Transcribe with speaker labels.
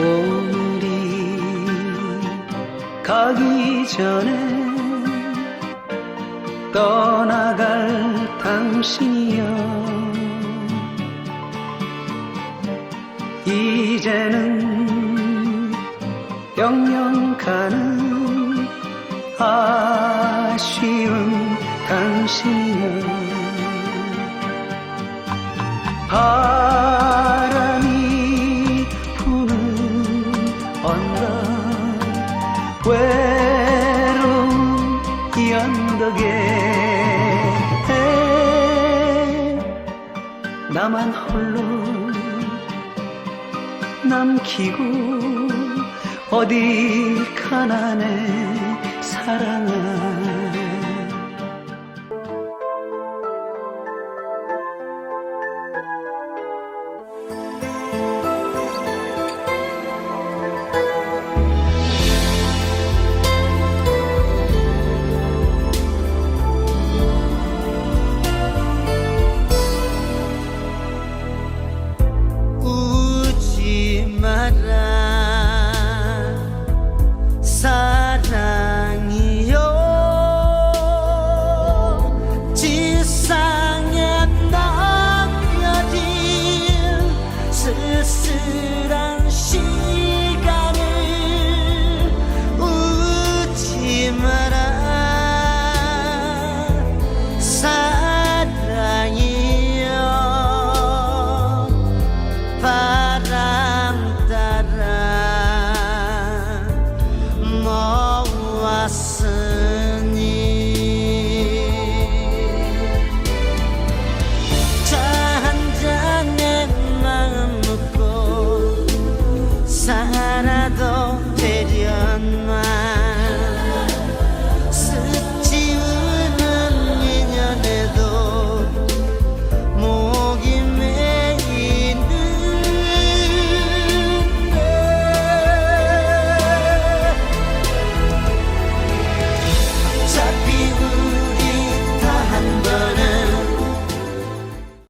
Speaker 1: 오늘이 가기 전에 떠나갈 당신이여. 이제는 영영 가는 아쉬운 당신이여. 아 언덕 외로운 이 언덕에 나만 홀로 남기고 어딜 가나 내 사랑아 사랑이요, 지상에 남겨진 쓸쓸한 살아도 되련만